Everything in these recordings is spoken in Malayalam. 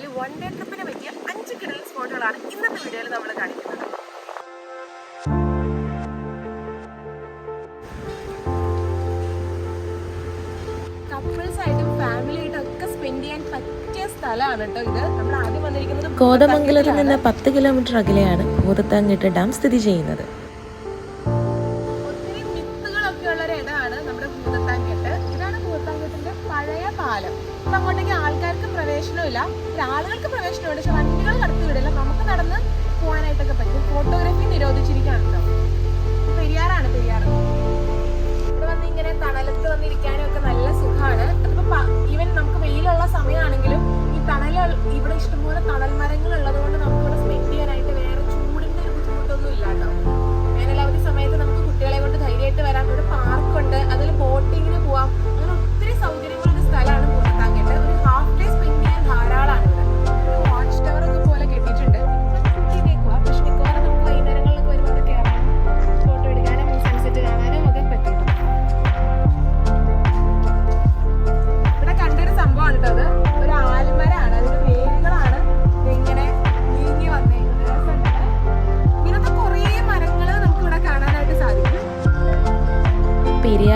കഴിഞ്ഞാൽ വൺ ഡേ ട്രിപ്പിന് പറ്റിയ അഞ്ച് കിടൽ സ്പോട്ടുകളാണ് ഇന്നത്തെ വീഡിയോയിൽ നമ്മൾ കാണിക്കുന്നത്. കോതമംഗലത്ത് നിന്ന് പത്ത് കിലോമീറ്റർ അകലെയാണ് ഭൂതത്താങ്കിട്ട് ഡാം സ്ഥിതി ചെയ്യുന്നത്. പ്രവേശനമില്ല ആളുകൾക്ക് പ്രവേശനമുണ്ട്. പക്ഷെ വണ്ടികൾ കടത്തി വിടില്ല നമുക്ക് നടന്ന് പോകാനായിട്ടൊക്കെ പറ്റും. ഫോട്ടോഗ്രാഫി നിരോധിച്ചിരിക്കുകയാണ് കേട്ടോ പെരിയാറാണ് പെരിയാർ. ഇവിടെ വന്ന് ഇങ്ങനെ തണലത്ത് വന്നിരിക്കാനും ഒക്കെ നല്ല സുഖമാണ്. അതിപ്പോ ഈവൻ നമുക്ക് വെയിലുള്ള സമയമാണെങ്കിലും ഈ തണൽ ഇവിടെ ഇഷ്ടംപോലെ തണൽ മരങ്ങൾ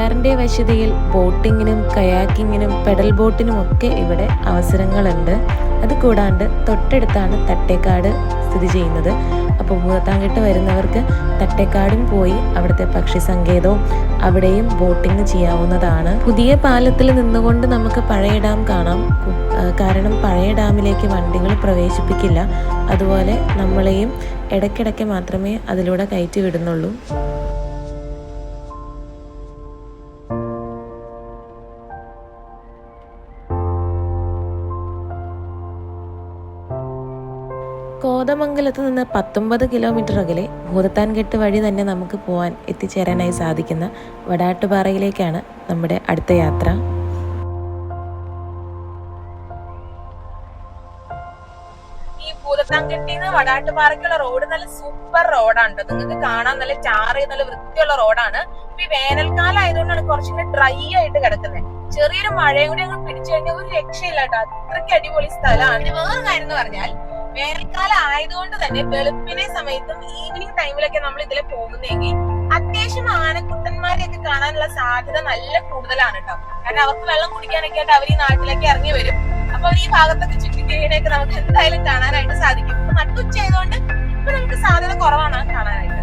പെരിയാറിന്റെ വശ്യതയിൽ ബോട്ടിങ്ങിനും കയാക്കിങ്ങിനും പെഡൽ ബോട്ടിനും ഒക്കെ ഇവിടെ അവസരങ്ങളുണ്ട്. അത് കൂടാണ്ട് തൊട്ടടുത്താണ് തട്ടേക്കാട് സ്ഥിതി ചെയ്യുന്നത്. അപ്പോൾ ഭൂതത്താങ്കിട്ട് വരുന്നവർക്ക് തട്ടേക്കാടും പോയി അവിടുത്തെ പക്ഷി സങ്കേതവും അവിടെയും ബോട്ടിംഗ് ചെയ്യാവുന്നതാണ്. പുതിയ പാലത്തിൽ നിന്നുകൊണ്ട് നമുക്ക് പഴയ ഡാം കാണാം. കാരണം പഴയ ഡാമിലേക്ക് വണ്ടികൾ പ്രവേശിപ്പിക്കില്ല. അതുപോലെ നമ്മളെയും ഇടയ്ക്കിടയ്ക്ക് മാത്രമേ അതിലൂടെ കയറ്റി വിടുന്നുള്ളൂ. കോതമംഗലത്ത് നിന്ന് പത്തൊമ്പത് കിലോമീറ്റർ അകലെ ഭൂതത്താൻകെട്ട് വഴി തന്നെ നമുക്ക് പോകാൻ എത്തിച്ചേരാനായി സാധിക്കുന്ന വടാട്ടുപാറയിലേക്കാണ് നമ്മുടെ അടുത്ത യാത്ര. ഈ ഭൂതത്താൻകെട്ടിന്ന് വടാട്ടുപാറയ്ക്കുള്ള റോഡ് നല്ല സൂപ്പർ റോഡാണ് കേട്ടോ നിങ്ങൾക്ക് കാണാൻ നല്ല ടാർ ചെയ്ത് നല്ല വൃത്തിയുള്ള റോഡാണ്. ഈ വേനൽക്കാലം ആയതുകൊണ്ടാണ് കുറച്ചുകൂടി ഡ്രൈ ആയിട്ട് കിടക്കുന്നത് ചെറിയൊരു മഴയും കൂടി അങ്ങ് പിടിച്ചു കഴിഞ്ഞാൽ ഒരു രക്ഷയില്ല കേട്ടോ അത്രയ്ക്ക് അടിപൊളി സ്ഥലമാണ്. വേറെ കാര്യം എന്ന് പറഞ്ഞാൽ വേനൽക്കാലം ആയതുകൊണ്ട് തന്നെ വെളുപ്പിനെ സമയത്തും ഈവനിങ് ടൈമിലൊക്കെ നമ്മൾ ഇതിൽ പോകുന്നെങ്കിൽ അത്യാവശ്യം ആനക്കുട്ടന്മാരെയൊക്കെ കാണാനുള്ള സാധ്യത നല്ല കൂടുതലാണ് കേട്ടോ കാരണം അവർക്ക് വെള്ളം കുടിക്കാനൊക്കെ ആയിട്ട് അവർ ഈ നാട്ടിലേക്ക് ഇറങ്ങി വരും. അപ്പൊ ഈ ഭാഗത്തൊക്കെ ചുറ്റിത്തിരിയണയൊക്കെ നമുക്ക് എന്തായാലും കാണാനായിട്ട് സാധിക്കും. ഇപ്പൊ നട്ടുച്ച ആയതുകൊണ്ട് ഇപ്പൊ നമുക്ക് സാധ്യത കുറവാണ് കാണാനായിട്ട്.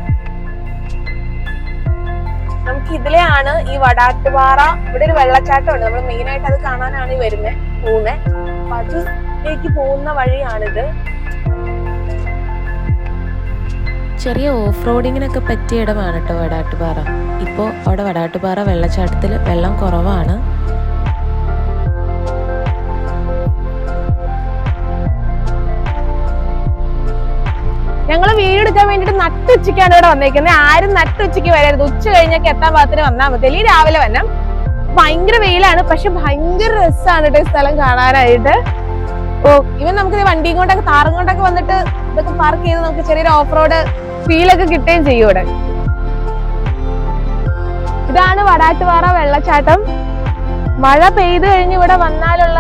നമുക്ക് ഇതിലെയാണ് ഈ വടാട്ടുപാറ. ഇവിടെ ഒരു വെള്ളച്ചാട്ടം ഉണ്ട് നമ്മൾ മെയിൻ ആയിട്ട് അത് കാണാനാണ് ഈ വരുന്നത് പോകുന്നത് അപ്പൊ അതിലേക്ക് പോകുന്ന വഴിയാണിത്. ചെറിയ ഓഫ് റോഡിങ്ങിനൊക്കെ പറ്റിയ ഇടമാണ് കേട്ടോ വടാട്ടുപാറ. ഇപ്പോൾ അവിടെ വടാട്ടുപാറ വെള്ളച്ചാട്ടത്തിൽ വെള്ളം കുറവാണ്. ഞങ്ങൾ വീടെടുക്കാൻ വേണ്ടിട്ട് നട്ടുച്ചയ്ക്കാണ് ഇവിടെ വന്നേക്കുന്നത് ആരും നട്ടുച്ചയ്ക്ക് വരരുത്. ഉച്ച കഴിഞ്ഞൊക്കെ എത്താൻ പാകത്തിന് വന്നാൽ മതി. അല്ലെങ്കിൽ രാവിലെ വന്നാൽ ഭയങ്കര വെയിലാണ്. പക്ഷെ ഭയങ്കര രസമാണ് ഈ സ്ഥലം കാണാനായിട്ട്. ഓ ഇവൻ നമുക്ക് ഈ വണ്ടിയും കൊണ്ടൊക്കെ താറും കൊണ്ടൊക്കെ വന്നിട്ട് ഇതൊക്കെ പാർക്ക് ചെയ്ത് നമുക്ക് ചെറിയൊരു ഓഫ് റോഡ് ഫീലൊക്കെ കിട്ടുകയും ചെയ്യും ഇവിടെ. ഇതാണ് വടാട്ടുപാറ വെള്ളച്ചാട്ടം. മഴ പെയ്തു കഴിഞ്ഞ് ഇവിടെ വന്നാലുള്ള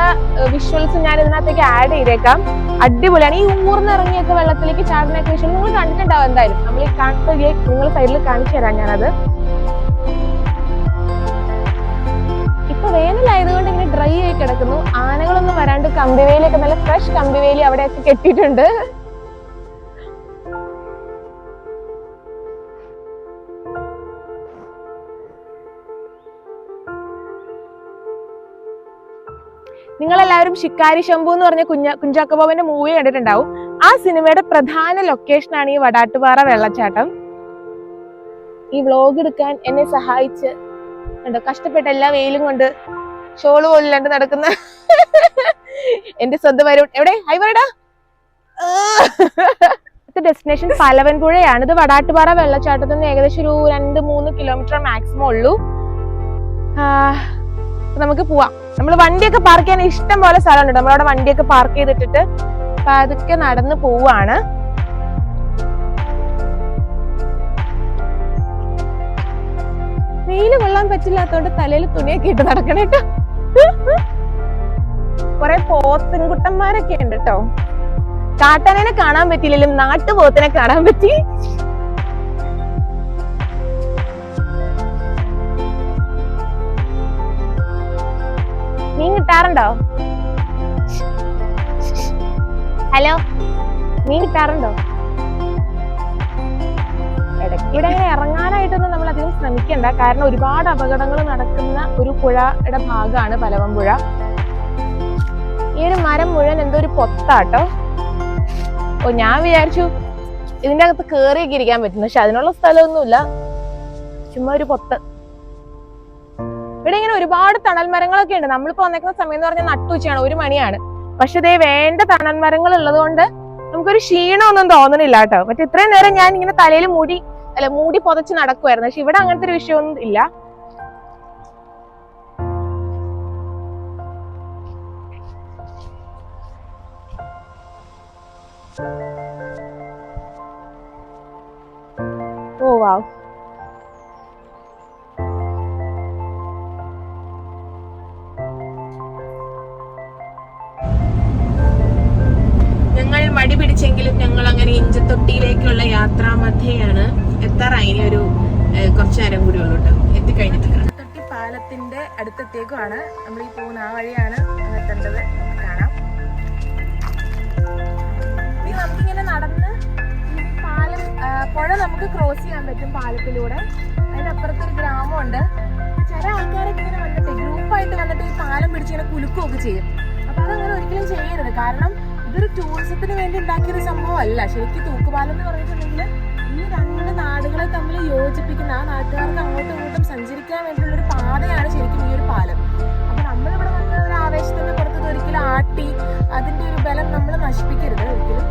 വിഷ്വൽസ് ഞാൻ ഇതിനകത്തേക്ക് ആഡ് ചെയ്തേക്കാം. അടിപൊളിയാണ്. ഈ ഊർന്നിറങ്ങിയൊക്കെ വെള്ളത്തിലേക്ക് ചാടുന്നൊക്കെ വിഷ്വൽ നിങ്ങൾ കണ്ടിട്ടുണ്ടാവും എന്തായാലും. നമ്മൾ ഈ കാണുന്ന നിങ്ങൾ സൈഡിൽ കാണിച്ചു തരാം ഞാനത്. ഇപ്പൊ വേനലായതുകൊണ്ട് ഇങ്ങനെ ഡ്രൈ ആയി കിടക്കുന്നു. ആനകളൊന്നും വരാണ്ട് കമ്പിവേലിയൊക്കെ നല്ല ഫ്രഷ് കമ്പിവേലി അവിടെയൊക്കെ കെട്ടിയിട്ടുണ്ട്. നിങ്ങളെല്ലാവരും ശിക്കാരി ശംഭു എന്ന് പറഞ്ഞ കുഞ്ഞ കുഞ്ചാക്കബോബന്റെ മൂവി കണ്ടിട്ടുണ്ടാവും. ആ സിനിമയുടെ പ്രധാന ലൊക്കേഷനാണ് ഈ വടാട്ടുപാറ വെള്ളച്ചാട്ടം. ഈ വ്ലോഗ് എടുക്കാൻ എന്നെ സഹായിച്ച് കണ്ടോ കഷ്ടപ്പെട്ട എല്ലാ വെയിലും കൊണ്ട് ഷോൾ പോലില്ലാണ്ട് നടക്കുന്ന എന്റെ സ്വന്തം വരും എവിടെ? ഹൈ പറയടാ ഡെസ്റ്റിനേഷൻ പലവൻപുഴയാണ്. ഇത് വടാട്ടുപാറ വെള്ളച്ചാട്ടത്തിൽ നിന്ന് ഏകദേശം ഒരു രണ്ട് മൂന്ന് കിലോമീറ്റർ മാക്സിമം ഉള്ളൂ. നമുക്ക് പോവാം. നമ്മൾ വണ്ടിയൊക്കെ പാർക്ക് ചെയ്യാൻ ഇഷ്ടം പോലെ സ്ഥലമുണ്ട്. നമ്മളവിടെ വണ്ടിയൊക്കെ പാർക്ക് ചെയ്തിട്ടിട്ട് പതുക്കെ നടന്നു പോവാണ്. വെയിൽ കൊള്ളാൻ പറ്റില്ലാത്തോണ്ട് തലയിൽ തുണിയൊക്കെ ഇട്ട് നടക്കണേട്ടോ കുറെ പോത്തിൻകുട്ടന്മാരൊക്കെ ഉണ്ട് കേട്ടോ കാട്ടാനനെ കാണാൻ പറ്റിയില്ലെങ്കിലും നാട്ടുപോത്തിനെ കാണാൻ പറ്റി. മീൻ കിട്ടാറുണ്ടോ? ഹലോ മീൻ കിട്ടാറുണ്ടോ? ഇവിടെ അങ്ങനെ ഇറങ്ങാനായിട്ടൊന്നും നമ്മൾ അധികം ശ്രമിക്കണ്ട. കാരണം ഒരുപാട് അപകടങ്ങൾ നടക്കുന്ന ഒരു പുഴയുടെ ഭാഗമാണ് പലവമ്പുഴ പുഴ ഈ ഒരു മരം മുഴുവൻ എന്തോ ഒരു പൊത്താട്ടോ. ഓ ഞാൻ വിചാരിച്ചു ഇതിന്റെ അകത്ത് കേറിയൊക്കെ ഇരിക്കാൻ പറ്റും. പക്ഷെ അതിനുള്ള സ്ഥലമൊന്നുമില്ല. ചുമ്മാ ഒരു പൊത്ത്. ഇവിടെ ഇങ്ങനെ ഒരുപാട് തണൽ മരങ്ങളൊക്കെ ഉണ്ട്. നമ്മളിപ്പോ വന്നേക്കുന്ന സമയം എന്ന് പറഞ്ഞാൽ നട്ടുച്ചയാണ് ഒരു മണിയാണ്. പക്ഷെ ഇതേ വേണ്ട തണൽ മരങ്ങൾ ഉള്ളത് കൊണ്ട് നമുക്കൊരു ക്ഷീണമൊന്നും തോന്നണില്ല കേട്ടോ. മറ്റേ ഇത്രയും നേരം ഞാൻ ഇങ്ങനെ തലയിൽ മൂടി അല്ല മൂടി പുതച്ച് നടക്കുമായിരുന്നു പക്ഷെ ഇവിടെ അങ്ങനത്തെ ഒരു വിഷയമൊന്നും ഇല്ല. ഓ വാവ് കുറച്ച് നേരം കൂടി ഉള്ളൂ എത്തിക്കഴിഞ്ഞിട്ട് തൊട്ടി പാലത്തിന്റെ അടുത്തെത്തിയേക്കുമാണ് നമ്മൾ ഈ പോകുന്ന ആ വഴിയാണ് എത്തേണ്ടത്. കാണാം. നമുക്കിങ്ങനെ നടന്ന് ഈ പാലം പുഴ നമുക്ക് ക്രോസ് ചെയ്യാൻ പറ്റും പാലത്തിലൂടെ. അതിനപ്പുറത്തൊരു ഗ്രാമമുണ്ട്. ചില ആൾക്കാരൊക്കെ ഇങ്ങനെ വന്നിട്ട് ഗ്രൂപ്പായിട്ട് വന്നിട്ട് ഈ പാലം പിടിച്ചിങ്ങനെ കുലുക്കുകയൊക്കെ ചെയ്യും. അപ്പൊ അതങ്ങനെ ഒരിക്കലും ചെയ്യരുത്. കാരണം ഇതൊരു ടൂറിസത്തിന് വേണ്ടി ഉണ്ടാക്കിയൊരു സംഭവമല്ല. ശരിക്കും തൂക്കുപാലം എന്ന് പറഞ്ഞിട്ടുണ്ടെങ്കിൽ യോജിപ്പിക്കുന്ന ആ നാട്ടുകാർക്ക് അങ്ങോട്ടും ഇങ്ങോട്ടും സഞ്ചരിക്കാൻ വേണ്ടിയുള്ള ഒരു പാതയാണ് ശരിക്കും ഈ ഒരു പാലം. അപ്പം നമ്മളിവിടെ വന്ന ഒരു ആവേശത്തിന്റെ പുറത്തത് ഒരിക്കലും ആട്ടി അതിന്റെ ഒരു ബലം നമ്മൾ നശിപ്പിക്കരുത് ഒരിക്കലും.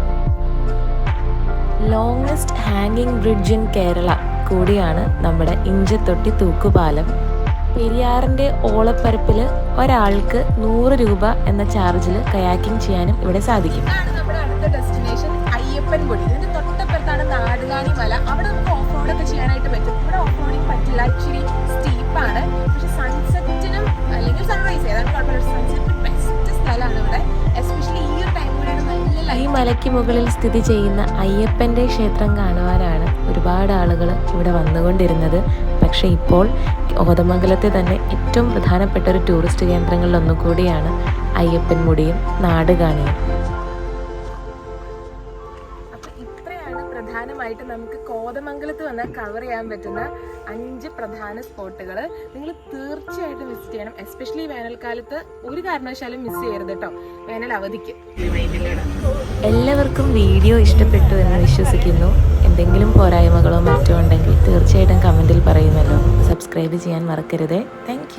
ലോങ്സ്റ്റ് ഹാങ്ങിങ് ബ്രിഡ്ജ് ഇൻ കേരള കൂടിയാണ് നമ്മുടെ ഇഞ്ചത്തൊട്ടി തൂക്കുപാലം. പെരിയാറിന്റെ ഓളപ്പരപ്പിൽ ഒരാൾക്ക് നൂറ് രൂപ എന്ന ചാർജിൽ കയാക്കിംഗ് ചെയ്യാനും ഇവിടെ സാധിക്കും. നമ്മുടെ അടുത്ത ഡെസ്റ്റിനേഷൻ അയ്യപ്പൻ പൊടി ഇതിന്റെ തൊട്ടപ്പുറത്താണ് നാടുകാണി മല അവിടെ ഒക്കെ ചെയ്യാനായിട്ട് പറ്റും. ഇവിടെ ഓഫ് റോഡിങ് പറ്റില്ല. ഇച്ചിരി സ്റ്റീപ്പാണ് പക്ഷെ സൺസെറ്റിനും അല്ലെങ്കിൽ സൺറൈസ് ഏതാണ് കുഴപ്പമില്ല. സൺസെറ്റിന് ബെസ്റ്റ് സ്ഥലമാണ് ഇവിടെ. എസ്പെഷ്യലി ഈ ഒരു ടൈം നല്ല ഈ മലയ്ക്ക് മുകളിൽ സ്ഥിതി ചെയ്യുന്ന അയ്യപ്പന്റെ ക്ഷേത്രം കാണുവാനാണ് ഒരുപാട് ആളുകൾ ഇവിടെ വന്നുകൊണ്ടിരുന്നത്. പക്ഷെ ഇപ്പോൾ കോതമംഗലത്തെ തന്നെ ഏറ്റവും പ്രധാനപ്പെട്ട ഒരു ടൂറിസ്റ്റ് കേന്ദ്രങ്ങളിൽ ഒന്നുകൂടിയാണ് അയ്യപ്പൻ മുടിയും നാടുകാണിയും. പ്രധാനമായിട്ട് നമുക്ക് കോതമംഗലത്ത് വന്നാൽ കവർ ചെയ്യാൻ പറ്റുന്ന അഞ്ച് പ്രധാന സ്പോട്ടുകൾ നിങ്ങൾ തീർച്ചയായിട്ടും വിസിറ്റ് ചെയ്യണം. എസ്പെഷ്യലി വേനൽക്കാലത്ത് ഒരു കാരണവശാലും മിസ് ചെയ്യരുത് കേട്ടോ വേനൽ അവധിക്ക്. എല്ലാവർക്കും വീഡിയോ ഇഷ്ടപ്പെട്ടു എന്ന് വിശ്വസിക്കുന്നു. എന്തെങ്കിലും പോരായ്മകളോ മറ്റോ ഉണ്ടെങ്കിൽ തീർച്ചയായിട്ടും കമന്റിൽ പറയുമല്ലോ. സബ്സ്ക്രൈബ് ചെയ്യാൻ മറക്കരുതേ. താങ്ക്